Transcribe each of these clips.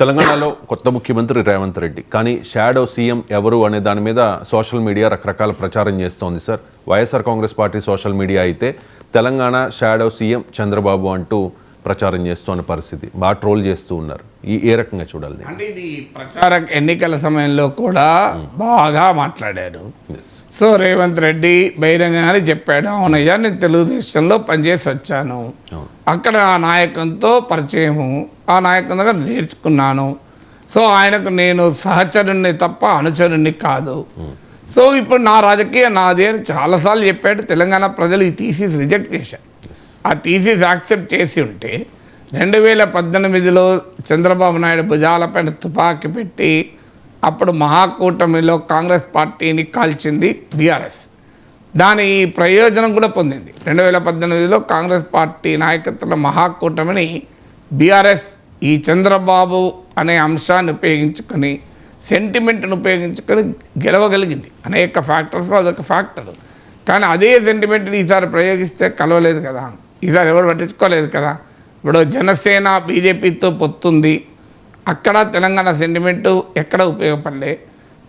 తెలంగాణలో కొత్త ముఖ్యమంత్రి రేవంత్ రెడ్డి. కానీ షాడో సీఎం ఎవరు అనే దాని మీద సోషల్ మీడియా రకరకాల ప్రచారం చేస్తోంది sir. YSR Congress party social media అయితే తెలంగాణ షాడో సీఎం చంద్రబాబు అంటూ ప్రచారం చేస్తున్న పరిస్థితి. బాగా ట్రోల్ చేస్తూ ఉన్నారు. ఈ ఏ రకంగా చూడాలి? అంటే ఇది ప్రచార ఎన్నికల సమయంలో కూడా బాగా మాట్లాడారు. సో రేవంత్ రెడ్డి బహిరంగంగానే చెప్పాడు అవునయ్యా నేను తెలుగుదేశంలో పనిచేసి వచ్చాను. అక్కడ ఆ నాయకంతో పరిచయము. ఆ నాయకం దగ్గర నేర్చుకున్నాను. సో ఆయనకు నేను సహచరుణ్ణి తప్ప అనుచరుణ్ణి కాదు. సో ఇప్పుడు నా రాజకీయ నాది అని చాలాసార్లు చెప్పాడు. తెలంగాణ ప్రజలు ఈ థీసిస్ రిజెక్ట్ చేశారు. ఆ థీసిస్ యాక్సెప్ట్ చేసి ఉంటే రెండు వేల పద్దెనిమిదిలో చంద్రబాబు నాయుడు భుజాలపైన తుపాకీ పెట్టి అప్పుడు మహాకూటమిలో కాంగ్రెస్ పార్టీని కాల్చింది బీఆర్ఎస్. దాని ప్రయోజనం కూడా పొందింది. రెండు వేల పద్దెనిమిదిలో కాంగ్రెస్ పార్టీ నాయకత్వంలో మహాకూటమిని బీఆర్ఎస్ ఈ చంద్రబాబు అనే అంశాన్ని ఉపయోగించుకొని సెంటిమెంట్ను ఉపయోగించుకొని గెలవగలిగింది. అనేక ఫ్యాక్టర్స్లో అదొక ఫ్యాక్టర్ కానీ అదే సెంటిమెంట్ని ఈసారి ప్రయోగిస్తే కలవలేదు కదా. ఈసారి ఎవరు పట్టించుకోలేదు కదా. ఇప్పుడు జనసేన బీజేపీతో పొత్తుంది. అక్కడ తెలంగాణ సెంటిమెంటు ఎక్కడ ఉపయోగపడలే.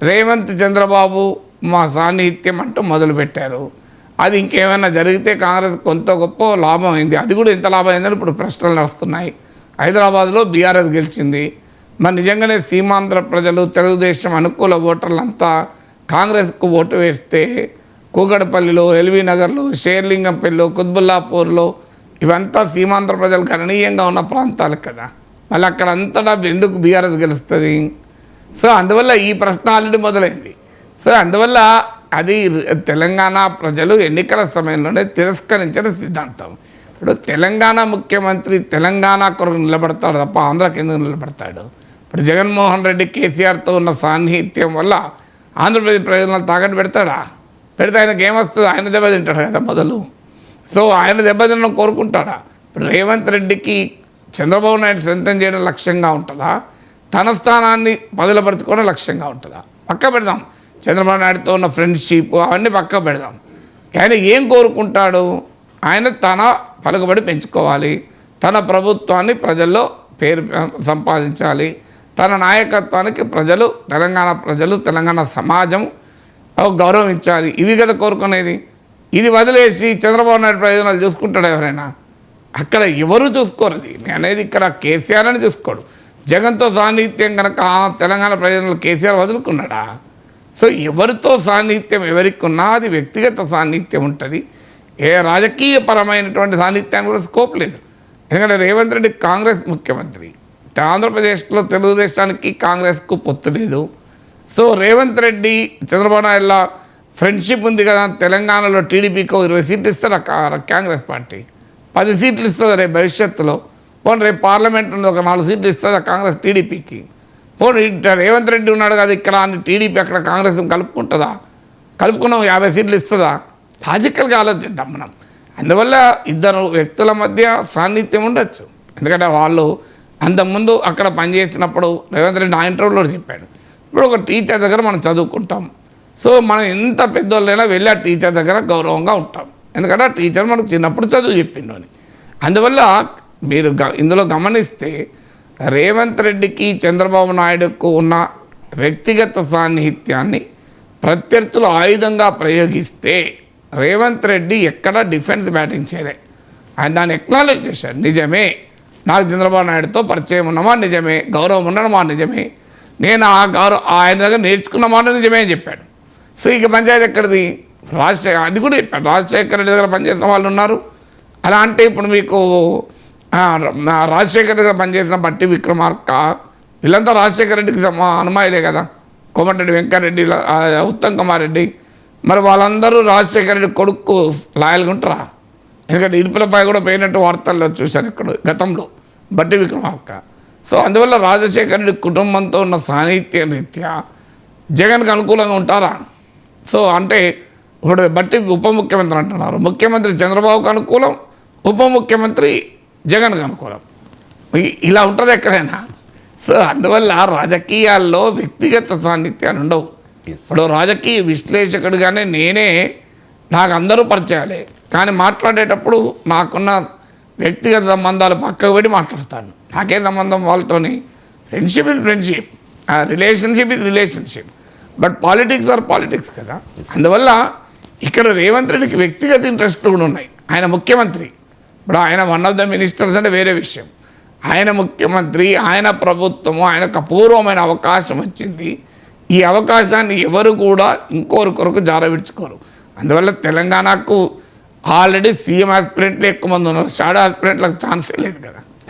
రేవంత్ చంద్రబాబు మా సాన్నిహిత్యం అంటూ మొదలుపెట్టారు. అది ఇంకేమైనా జరిగితే కాంగ్రెస్ కొంత గొప్ప లాభం అయింది అది కూడా ఎంత లాభం అయిందని ఇప్పుడు ప్రశ్నలు నడుస్తున్నాయి. హైదరాబాద్లో బీఆర్ఎస్ గెలిచింది. మరి నిజంగానే సీమాంధ్ర ప్రజలు తెలుగుదేశం అనుకూల ఓటర్లంతా కాంగ్రెస్కు ఓటు వేస్తే కూకడపల్లిలో ఎల్వీ నగర్లో షేర్లింగంపల్లిలో కుత్బుల్లాపూర్లో ఇవంతా సీమాంధ్ర ప్రజలు గణనీయంగా ఉన్న ప్రాంతాలు కదా. మళ్ళీ అక్కడ అంతటా ఎందుకు బీఆర్ఎస్ గెలుస్తుంది? సో అందువల్ల ఈ ప్రశ్న ఆల్రెడీ మొదలైంది. సో అందువల్ల అది తెలంగాణ ప్రజలు ఎన్నికల సమయంలోనే తిరస్కరించిన సిద్ధాంతం. ఇప్పుడు తెలంగాణ ముఖ్యమంత్రి తెలంగాణ కొరకు నిలబడతాడు తప్ప ఆంధ్రాకి ఎందుకు నిలబడతాడు? ఇప్పుడు జగన్మోహన్ రెడ్డి కేసీఆర్తో ఉన్న సాన్నిహిత్యం వల్ల ఆంధ్రప్రదేశ్ ప్రయోజనాలు తాకట్టు పెడతాడా? పెడితే ఆయనకి ఏమొస్తుంది? ఆయన దెబ్బతింటాడు కదా మొదలు. సో ఆయన దెబ్బతినడం కోరుకుంటాడా? ఇప్పుడు రేవంత్ రెడ్డికి చంద్రబాబు నాయుడు సొంతం చేయడం లక్ష్యంగా ఉంటుందా? తన స్థానాన్ని బదులపరచుకోవడం లక్ష్యంగా ఉంటుందా? పక్క పెడదాం. చంద్రబాబు నాయుడుతో ఉన్న ఫ్రెండ్షిప్ అవన్నీ పక్క పెడదాం. ఆయన ఏం కోరుకుంటాడు? ఆయన తన పలుకుబడి పెంచుకోవాలి. తన ప్రభుత్వాన్ని ప్రజల్లో పేరు సంపాదించాలి. తన నాయకత్వానికి ప్రజలు తెలంగాణ ప్రజలు తెలంగాణ సమాజం గౌరవించాలి ఇవి కదా కోరుకునేది. ఇది వదిలేసి చంద్రబాబు నాయుడు ప్రయోజనాలు చూసుకుంటాడు ఎవరైనా? అక్కడ ఎవరు చూసుకోరు. నేను అనేది ఇక్కడ కేసీఆర్ అని చూసుకోడు. జగన్తో సాన్నిహిత్యం కనుక తెలంగాణ ప్రయోజనాలు కేసీఆర్ వదులుకున్నాడా? సో ఎవరితో సాన్నిహిత్యం ఎవరికి ఉన్నా అది వ్యక్తిగత సాన్నిహిత్యం ఉంటుంది. ఏ రాజకీయపరమైనటువంటి సాన్నిధ్యానికి కూడా స్కోప్ లేదు. ఎందుకంటే రేవంత్ రెడ్డి కాంగ్రెస్ ముఖ్యమంత్రి. ఆంధ్రప్రదేశ్లో తెలుగుదేశానికి కాంగ్రెస్కు పొత్తు లేదు. సో రేవంత్ రెడ్డి చంద్రబాబు నాయుడుల ఫ్రెండ్షిప్ ఉంది కదా తెలంగాణలో టీడీపీకి ఇరవై సీట్లు ఇస్తారు కా- కాంగ్రెస్ పార్టీ. పది సీట్లు ఇస్తుంది రేపు భవిష్యత్తులో. పోనీ రేపు పార్లమెంట్ ఉంది ఒక నాలుగు సీట్లు ఇస్తుంది కాంగ్రెస్ టీడీపీకి. పోనీ రేవంత్ రెడ్డి ఉన్నాడు కదా ఇక్కడ అని టీడీపీ అక్కడ కాంగ్రెస్ కలుపుకుంటుందా? కలుపుకున్నాం యాభై సీట్లు ఇస్తుందా? లాజికల్గా ఆలోచిద్దాం మనం. అందువల్ల ఇద్దరు వ్యక్తుల మధ్య సాన్నిధ్యం ఉండొచ్చు. ఎందుకంటే వాళ్ళు అంతకుముందు అక్కడ పనిచేసినప్పుడు రేవంత్ రెడ్డి ఆ ఇంటర్వ్యూలో చెప్పాడు. ఇప్పుడు ఒక టీచర్ దగ్గర మనం చదువుకుంటాం. సో మనం ఎంత పెద్దోళ్ళైనా వెళ్ళి ఆ టీచర్ దగ్గర గౌరవంగా ఉంటాం. ఎందుకంటే ఆ టీచర్ మనకు చిన్నప్పుడు చదువు చెప్పిండు అని. అందువల్ల మీరు గ ఇందులో గమనిస్తే రేవంత్ రెడ్డికి చంద్రబాబు నాయుడుకు ఉన్న వ్యక్తిగత సాన్నిహిత్యాన్ని ప్రత్యర్థులు ఆయుధంగా ప్రయోగిస్తే రేవంత్ రెడ్డి ఎక్కడ డిఫెన్స్ బ్యాటింగ్ చేయలే. ఆయన దాన్ని ఎక్నాలెడ్జ్ చేశాడు నిజమే. నాకు చంద్రబాబు నాయుడుతో పరిచయం ఉన్నమా నిజమే. గౌరవం ఉండడమా నిజమే. నేను ఆ గౌరవ ఆయన దగ్గర నేర్చుకున్న మాట నిజమే అని చెప్పాడు. సో ఇక పంచాయతీ ఎక్కడిది? రాజశేఖర్ అది కూడా చెప్పాడు. రాజశేఖర రెడ్డి దగ్గర పనిచేసిన వాళ్ళు ఉన్నారు. అలా అంటే ఇప్పుడు మీకు నా రాజశేఖర దగ్గర పనిచేసిన బట్టి విక్రమార్క వీళ్ళంతా రాజశేఖర రెడ్డికి అనుమాయిలే కదా. కోమటిరెడ్డి వెంకటరెడ్డి ఉత్తమ్ కుమార్ రెడ్డి. మరి వాళ్ళందరూ రాజశేఖర రెడ్డి కొడుకు లాయల్గా ఉంటారా? ఎందుకంటే ఇరుపులపై కూడా పోయినట్టు వార్తల్లో చూశాను ఇక్కడ గతంలో బట్టి విక్రమార్క. సో అందువల్ల రాజశేఖర రెడ్డి కుటుంబంతో ఉన్న సాన్నిహిత్య రీత్యా జగన్కి అనుకూలంగా ఉంటారా? సో అంటే ఇప్పుడు బట్టి ఉప ముఖ్యమంత్రి అంటున్నారు. ముఖ్యమంత్రి చంద్రబాబుకు అనుకూలం ఉప ముఖ్యమంత్రి జగన్కి అనుకూలం. ఇలా ఉంటుంది ఎక్కడైనా? సో అందువల్ల రాజకీయాల్లో వ్యక్తిగత సాన్నిధ్యాలు ఉండవు. ఇప్పుడు రాజకీయ విశ్లేషకుడిగానే నేనే నాకు అందరూ పరిచయాలే. కానీ మాట్లాడేటప్పుడు నాకున్న వ్యక్తిగత సంబంధాలు పక్కకు పెట్టి మాట్లాడతాను. నాకే సంబంధం వాళ్ళతోని friendship is friendship relationship is relationship but politics are politics కదా. అందువల్ల ఇక్కడ రేవంత్ రెడ్డికి వ్యక్తిగత ఇంట్రెస్ట్లు కూడా ఉన్నాయి. ఆయన ముఖ్యమంత్రి. ఇప్పుడు ఆయన వన్ ఆఫ్ ద మినిస్టర్స్ అంటే వేరే విషయం. ఆయన ముఖ్యమంత్రి ఆయన ప్రభుత్వము ఆయనకు అపూర్వమైన అవకాశం వచ్చింది. ఈ అవకాశాన్ని ఎవరు కూడా ఇంకోరి కొరకు జారవిడ్చుకోరు. అందువల్ల తెలంగాణకు ఆల్రెడీ సీఎం ఆస్పిరెంట్లు ఎక్కువ మంది ఉన్నారు. షాడో ఆస్పిరెంట్లకు ఛాన్సే లేదు కదా.